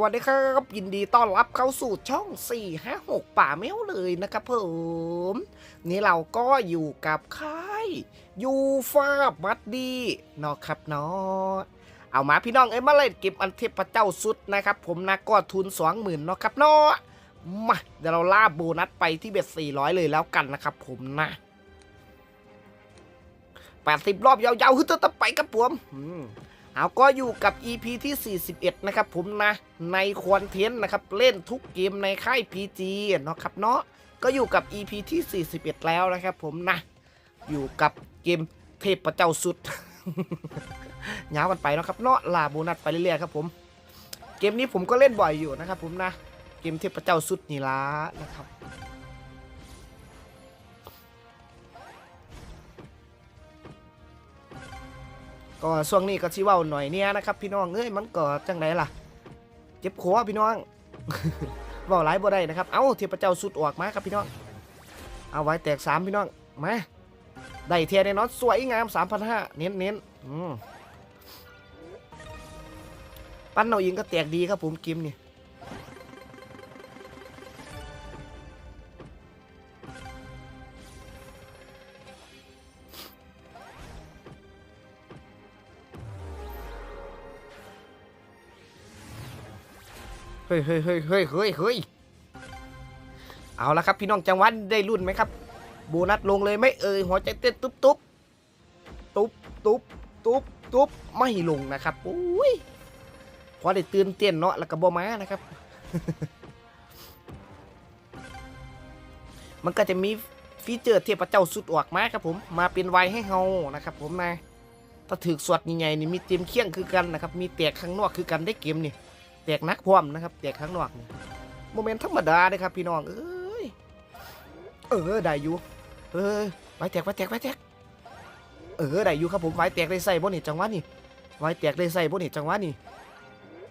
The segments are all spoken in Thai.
วัสดีครับยินดีต้อนรับเข้าสู่ช่อง 456 ป่าแมวเลยนะครับผมนี่เราก็อยู่กับค่ายยูฟาบัดดี้เนาะครับเนาะเอามาพี่น้องเอ้มาเล่นเก็บอันเทพเจ้าสุดนะครับ ผมนะก็ทุน20,000เนาะครับเนาะมาเดี๋ยวเราล่าโบนัสไปที่เบ็ด400 เลยแล้วกันนะครับผมนะ80 รอบยาวๆฮึดตะไปครับผมอม เอาก็อยู่กับ EP ที่ 41 นะครับผมนะ ในคอนเทนต์นะครับ เล่นทุกเกมในค่าย PG เนาะครับเนาะก็อยู่กับ EP ที่ 41 แล้วนะครับผมนะ อยู่กับเกมเทพเจ้าสุดยาวกันไปนะครับเนาะลาโบนัสไปเรื่อยๆครับผม เกมนี้ผมก็เล่นบ่อยอยู่นะครับผมนะ เกมเทพเจ้าสุดนี่ละนะครับ ก็ช่วงนี้ก็ชิเว้าหน่อยเนี่ยนะครับ พี่น้องเอ้ยมันก็จังไรล่ะ เจ็บคอพี่น้องเว้าหลายบ่ได้นะครับ เอ้าเทพเจ้าสุดออกมาครับพี่น้อง เอาไว้แตกสามพี่น้อง มา ได้เทียแน่นอตสวยงาม3,500เน้นเน้นอืมปั้นเอาเองก็แตกดีครับผมกิมนี่ เฮ้ยเฮ้ยเฮ้ยเฮ้ยเฮ้ยเฮ้ยเอาละครับพี่น้องจังหวัดได้รุ่นไหมครับ โบนัสลงเลยไหม่เอ่ยหัวใจเต้นตุ๊บตุ๊บตุ๊บตุ๊บตุ๊บตุ๊บไม่ลงนะครับโอ้ยพอได้ตื่นเต้นเนาะแล้วก็บอมานะครับ มันก็จะมีฟีเจอร์เทพเจ้าสุดออกมาครับผมมาเป็นไวให้เฮานะครับผมนะถ้าถือสวดใหญ่ๆนี่มีเต็มเคียงคือกันนะครับ มีแตกข้างนอกคือกันได้เกมนี่ แตกนักพร้อมนะครับแตกข้างนอกนี่โมเมนต์ธรรมดาเลยครับพี่น้องเอ้ยเออได้อยู่เออไว้แตกไว้แตกไว้แตกเออได้อยู่ครับผมไว้แตกได้ใส่บ่นี่จังหวะนี่ไว้แตกได้ใส่บ่นี่จังหวะนี่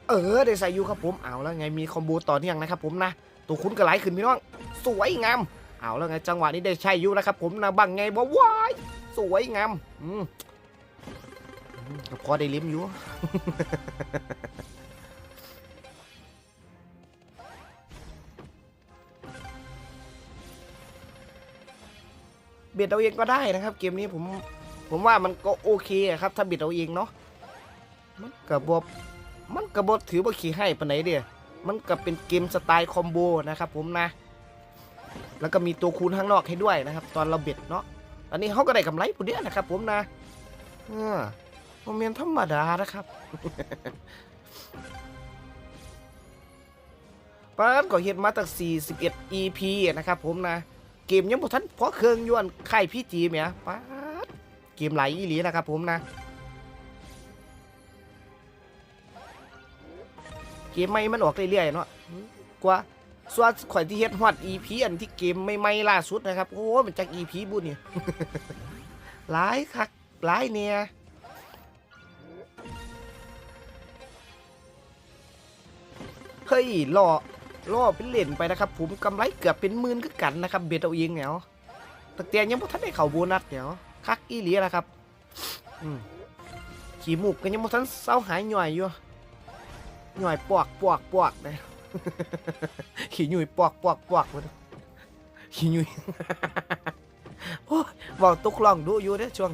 เออได้ใส่อยู่ครับผมเอาแล้วไงมีคอมโบต่อเนื่องนะครับผมนะตัวคุณก็ไหลขึ้นพี่น้องสวยงามเอาแล้วไงจังหวะนี้ได้ใช่อยู่นะครับผมนะบังไงบ่ว้ายสวยงามอืมพอได้ลิ้มอยู่ เบียดเอาเองก็ได้นะครับ เกมนี้ผมผมว่ามันก็โอเคครับ ถ้าเบียดเอาเองเนาะมันกระบบมันกระบบถือว่าขี่ให้ปานไหนเดียมันก็เป็นเกมสไตล์คอมโบนะครับผมนะ แล้วก็มีตัวคูณข้างนอกให้ด้วยนะครับ ตอนเราเบ็ดเนาะอันนี้เขาก็ได้กำไรผู้เดียวนะครับ ผมนะเออโมเมนต์ธรรมดานะครับปานก็เห็นมาตั้ง41 EP นะครับผมนะ เกมยังบ่ทันเพอเครื่องยวนไข่พี่จีแหมป๊าดเกมไหลยอีหลีนะครับผมนะ เกมใหม่มันออกเรื่อยๆเนาะกว่าส่วนข่อยที่เฮ็ดฮอด EP อันที่เกมใหม่ล่าสุดนะครับ โอ้ยมันจาก EP บุญนี่หลายคักหลายเนี่ยเฮ้ยหล่อ ล่อเป็นเหรียญไปนะครับ ผมกำไรเกือบเป็นหมื่นคือกันนะครับ เบ็ดเอาเองเนี่ยแต่เตียยังบ่ทันได้เข่าโบนัสเนี่ยคักอีหลีนะครับขี่หมูกก็ยังบ่ทันเศร้าหายหน่อยอยู่หน่อยปอกปอกปอกนะขี่หนุ่ยปอกปอกปอกมันขี่หนุ่ยโอ้ยบอกตุกลองดูอยู่เด้อช่วง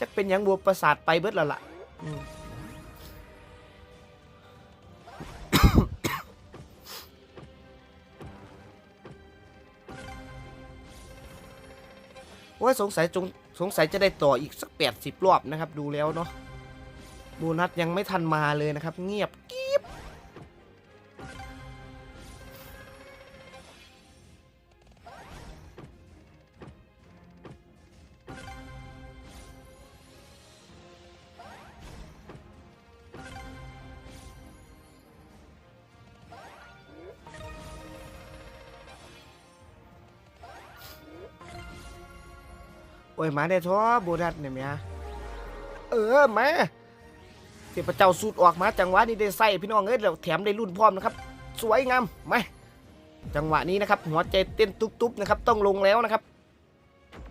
จักเป็นยังบัวประสาทไปเบิดแล้วล่ะ ว่าสงสัยจงสงสัยจะได้ต่ออีกสักแปดสิบรอบนะครับ ดูแล้วเนาะโบนัสยังไม่ทันมาเลยนะครับ เงียบก โอ้ยมาได้ท้อโบนัสเนี่ยเมียเออมาเทพเจ้าสูตรออกมาจังหวะนี้ได้ใส่พี่น้องเอ้ยแล้วแถมได้รุ่นพร้อมนะครับ สวยงามมาจังหวะนี้นะครับหัวใจเต้นตุ๊บๆนะครับต้องลงแล้วนะครับ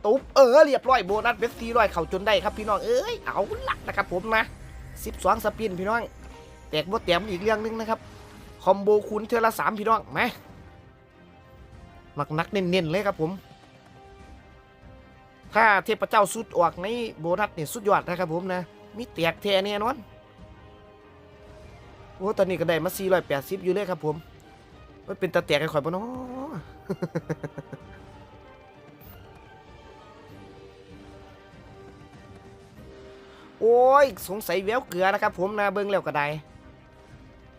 ตุ๊บเออเรียบร้อยโบนัสเบสซีร้อยเข่าจนได้ครับพี่น้องเอ้ยเอาละนะครับผมนะ12สองสปินพี่น้องแตกบ่แต้มอีกเรื่องหนึงนะครับคอมโบคูณเทอละสามพี่น้องมหนักนักๆเน้นๆเลยครับผม ถ้าเทพเจ้าสุดออกในโบนัสเนี่ยสุดยอดนะครับผมนะมีแตกแทแน่นอนโอ้ตอนนี้ก็ได้มา480อยู่เลยครับผมมันเป็นตาแตกให้ข่อยบ่เนาะโอ้ยสงสัยแววเกลือนะครับผมนะเบิ่งแล้วก็ได้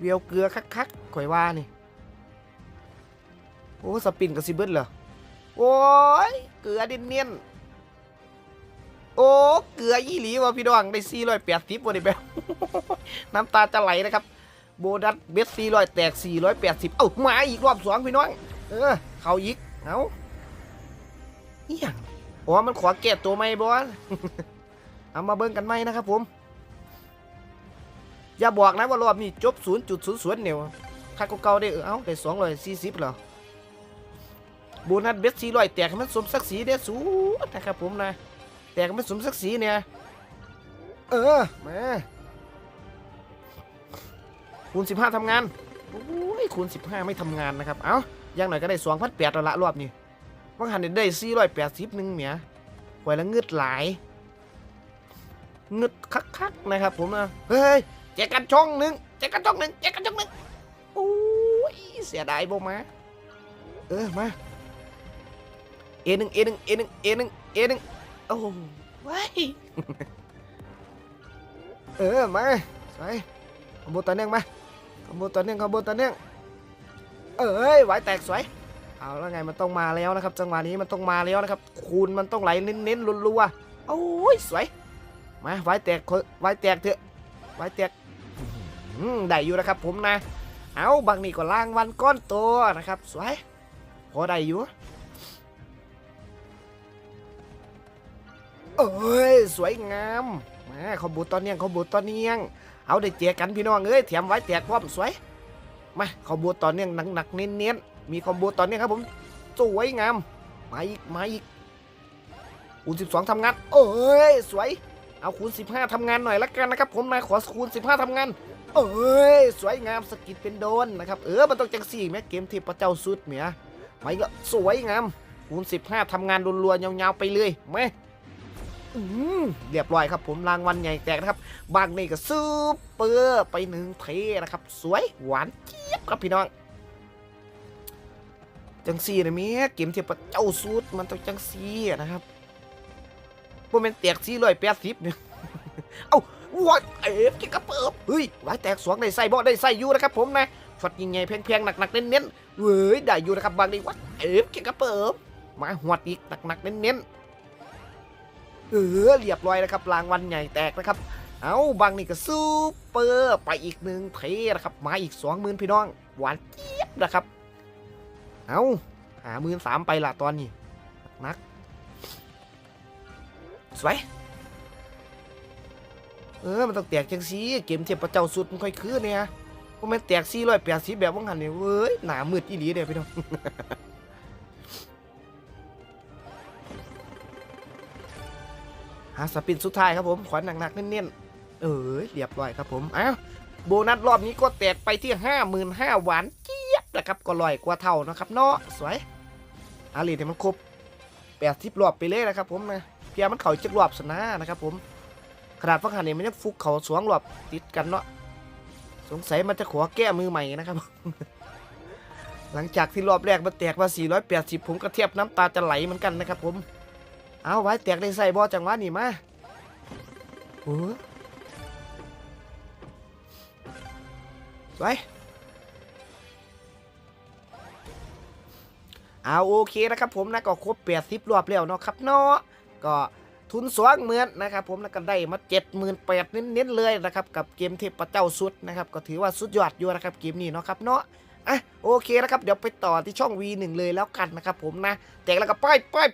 แววเกลือคักๆข่อยว่านี่โอ้สปินกับซิเบิลเหรอโอ้ยเกลือเนียน โอ้เกลือยี่หลีว่ะพี่น้องได้480บ่ได้แบบน้ำตาจะไหลนะครับ โบนัสเบ็ด400แตก480เอ้ามาอีกรอบสองพี่น้อง เออ เขาอีกเอาเอีหยังอ๋อมันขอแก้ตัวไหมบอสเอามาเบิ่งกันไหมนะครับผม อย่าบอกนะว่ารอบนี้จบ0.00เนี่ยค่าเก่าๆได้เออเอ้าได้240เหรอโบนัสเบ็ด400แตกให้มันสมศักดิ์ศรีเด้สูดนะครับผมนะ แตกให้มันสมศักดิ์ศรีเนี่ย เออ มาคูณ15ทำงานโอ้ยคูณ15ไม่ทำงานนะครับ เอ้าอย่างหน่อยก็ได้2,800แล้วละรอบนี้ว่างหันได้480หนึงเมียหวยละเงืดหลายเงืดคักๆนะครับผมนะเฮ้ยแจกกันช่องหนึ่งแจกกันช่องหนึ่งแจกกันช่องหนึ่งโอ้ยเสียดายบ่มาเออมาเอหนึ่งเอหนึ่งเอหนึ่งเอหนึ่งเอหนึ่ง โอ้ว้ายเออมาใส่ขโมยตัวเนื่องมาขโมยตัวเนื่องขโมยตัวเนื่องเอ้ยไหวแตกสวยเอาแล้วไงมันต้องมาแล้วนะครับ จังหวะนี้มันต้องมาแล้วนะครับ คูณมันต้องไหลเน้นๆรัวๆโอ้ยสวยมาไหวแตกไหวแตกเถอะไหวแตกได้อยู่นะครับผมนะ เอาบางนี่ก็ล่างวันก้อนโตนะครับ สวยพอได้อยู่ เอ้ยสวยงามมาขอบูตอนเนียงขอบูตอนเนียง เอาได้เจอกันพี่น้องเอ้ยเถียมไว้แตกพร้อมสวยมาคอมโบตอนเนียงหนักๆเน้นๆมีคอมโบตอนเนียงครับผมสวยงามมาอีกมาอีกคูณ12ทำงานเอ้ยสวย เอาคูณ 15ทำงานหน่อยละกันนะครับ ผมนะขอคูณ 15ทำงานเอ้ยสวยงามสกิดเป็นโดนนะครับเออมันต้องจังสี่แม่เกมเทพเจ้าสุดเมียมาอีกแล้วสวยงามคูณ15ทำงานรัวๆยาวๆไปเลยแม่อืม เรียบร้อยครับผมรางวัลใหญ่แตกนะครับบางนี่ก็ซูเปอร์ไปหนึ่งเทนะครับ สวยหวานเจี๊ยบครับพี่น้อง จังซีนะเมียเกมเทียบเจ้าสูตรมันต้องจังซีนะครับพวกมันแตกซีร้อยแปดสิบเนี่ยเอ้าวัดเอฟกิกระเปิบเฮ้ยไว้แตกสวงได้ใส่บ่ได้ใส่อยู่นะครับผมนะช็อตยิงไงแพงๆหนักๆเน้นๆเว้ยได้อยู่นะครับบางนี่วัดเอฟกิกระเปิบมาหวดอีกหนักๆเน้นๆ เออเรียบร้อยนะครับรางวัลใหญ่แตกนะครับ เอาบางนี่ก็ซูเปอร์ไปอีกหนึ่งเทนะครับมาอีกสองหมื่นพี่น้องหวานเจี๊ยบนะครับ เอาหาหมื่นสามไปละตอนนี้นักสวยเออ มันต้องแตกจังสีเกมเทียบประเจ้าสุดมันค่อยคือเนี่ยพวกมันแตกสี่ร้อยแปดสิบแบบว่างหันเนี่ยเว้ยหนามืดอีหลีเนี่ยพี่น้อง หาสปินสุดท้ายครับผมขวัญหนักๆเน้นๆเออเรียบร้อยครับผมอ้าวโบนัสรอบนี้ก็แตกไปที่ห้าหมื่นห้าหวานเจี๊ยบนะครับก็ลอยกว่าเท่านะครับเนาะสวยอาลีเนี่ยมันครบแปดสิบรอบไปเลยนะครับผมนะเพียมันเข่าจักรอบสนะนะครับผมขนาดฟังหันเนี่ยมันยังฟุกเข่าสวงรอบติดกันเนาะสงสัยมันจะขอแก้มือใหม่นะครับ หลังจากที่รอบแรกมันแตกมา480 ผมก็เทียบน้ำตาจะไหลเหมือนกันนะครับผม เอาไว้แตกได้ใส่บอจังหวะนี่มาโอ้ไว้เอาโอเคนะครับผมนะก็ครบ80รอบแล้วเนาะครับเนาะก็ทุนสวงเหมือนนะครับผมแล้วก็ได้มา78,000เน้นๆเลยนะครับกับเกมเทพเจ้าสุดนะครับก็ถือว่าสุดยอดอยู่นะครับเกมนี้เนาะครับเนาะอะโอเคนะครับเดี๋ยวไปต่อที่ช่อง V1 เลยแล้วกันนะครับผมนะแตกแล้วก็ป้ายป้าย